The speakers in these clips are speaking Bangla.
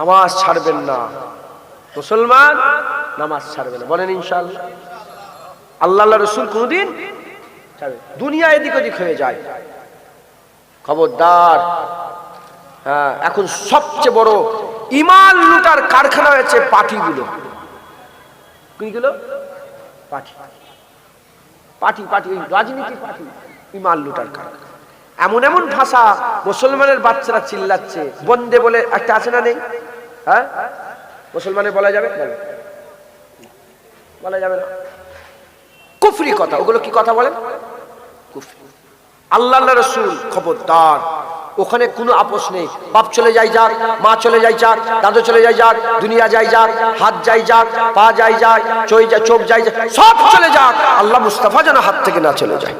নামাজ ছাড়বেন না। মুসলমান নামাজ ছাড়বে না। বলেন ইনশাল্লাহ আল্লাহ রসুল কোনদিন। দুনিয়া এদিক ওদিক হয়ে যায়। খবরদার। হ্যাঁ এখন সবচেয়ে বড় ইমান লুটার কারখানা হয়েছে পার্টিগুলো কোনগুলো পার্টি ওই রাজনীতি পার্টি ইমান লুটার কারখানা। এমন এমন ভাষা মুসলমানের বাচ্চারা চিল্লাচ্ছে। বন্দে বলে, একটা আছে না নেই? হ্যাঁ? মুসলমানের বলা যাবে? বলো। যাবে না। কুফরি কথা, ওগুলো কি কথা বলেন? আল্লাহ রসুল? খবরদার। ওখানে কোনো আপোষ নেই। বাপ চলে যাই যাক, মা চলে যাই যাক, দাদু চলে যাই যাক, দুনিয়া যাই যাক, হাত যাই যাক, পা যাই যাক চই যা চোখ যাই যাক, সব চলে যাক। আল্লাহ মুস্তাফা যেন হাত থেকে না চলে যায়।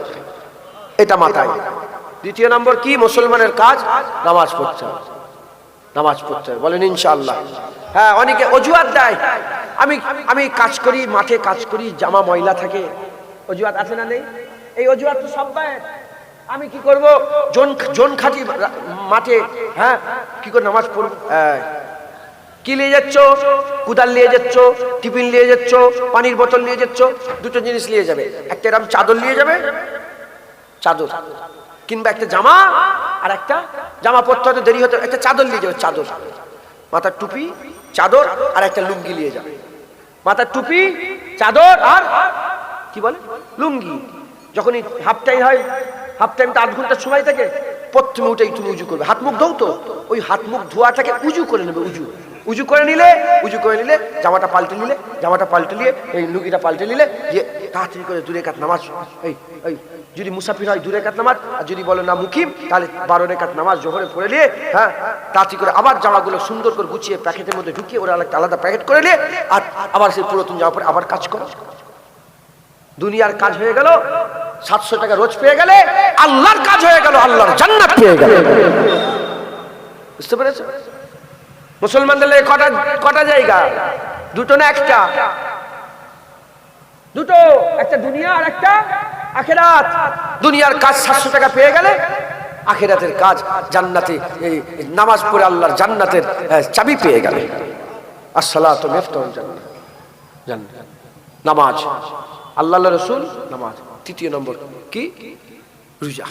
এটা মাথায়। দ্বিতীয় নম্বর কি? মুসলমানের কাজ? নামাজ হবে নামাজ পড়তে হবে বলেন, ইনশাআল্লাহ। হ্যাঁ অনেকে অজুহাত দেয়। আমি আমি কাজ করি, মাঠে কাজ করি, জামা ময়লা থাকে। অজুহাত আছে না নেই? এই অজুহাত তো সব দেয় আমি কি করব? জন জন খাটি মাঠে হ্যাঁ কি করে নামাজ পড়ব। কি নিয়ে যাচ্ছ? কুদাল নিয়ে যাচ্ছ? টিফিন নিয়ে যাচ্ছ? পানির বোতল নিয়ে যাচ্ছ? দুটো জিনিস নিয়ে যাবে। একটা এরকম চাদর নিয়ে যাবে? চাদর। কিংবা একটা জামা? আর একটা জামা পরতে হতে দেরি হতে একটা চাদর নিয়ে যাবে, চাদর। মাথার টুপি, চাদর আর একটা লুঙ্গি নিয়ে যাবে। মাথার টুপি, চাদর আর কি বলে? লুঙ্গি। যখনই হাফ টাইম হয় হাফ টাইম তো আধ ঘণ্টার সময় থাকে, প্রথমে উঠেই তুমি উজু করবে। হাত মুখ ধৌ তো। ওই হাত মুখ ধোয়াটাকে উজু করে নেবে, উজু। উজু করে নিলে, উজু করে নিলে, জামাটা পাল্টে নিলে, জামাটা পাল্টে নিয়ে, এই লুঙ্গিটা পাল্টে নিলে, যে তাড়াতাড়ি করে দূরে কাত নামাজ। এই এই, যদি মুসাফির হয় দূরে কাত নামাজ, আর যদি বলো না মুকিম, তাহলে বারো রেখাত নামাজ জোহরে পড়ে নিয়ে হ্যাঁ তাড়াতাড়ি করে আবার জামাগুলো সুন্দর করে গুছিয়ে প্যাকেটের মধ্যে ঢুকিয়ে ওরা একটা আলাদা প্যাকেট করে নিয়ে, আর আবার সেই পুরাতন জামা পরে আবার কাজ করো। দুনিয়ার কাজ হয়ে গেল, সাতশো টাকা রোজ পেয়ে গেলে, আল্লাহর কাজ হয়ে গেল, আল্লাহর জান্নাত পেয়ে গেল। বুঝতে পেরেছ? মুসলমানদের কটা কটা জায়গা? দুটো না একটা? দুটো, একটা দুনিয়া আর একটা আখেরাত। দুনিয়ার কাজ সাতশো টাকা পেয়ে গেলে আখেরাতের কাজ জান্নাতে, এই নামাজ পড়ে আল্লাহর জান্নাতের চাবি পেয়ে গেলে। আসসালাতু নামাজ। আল্লাহ রসুল, নামাজ। তৃতীয় নম্বর কি? রোজা।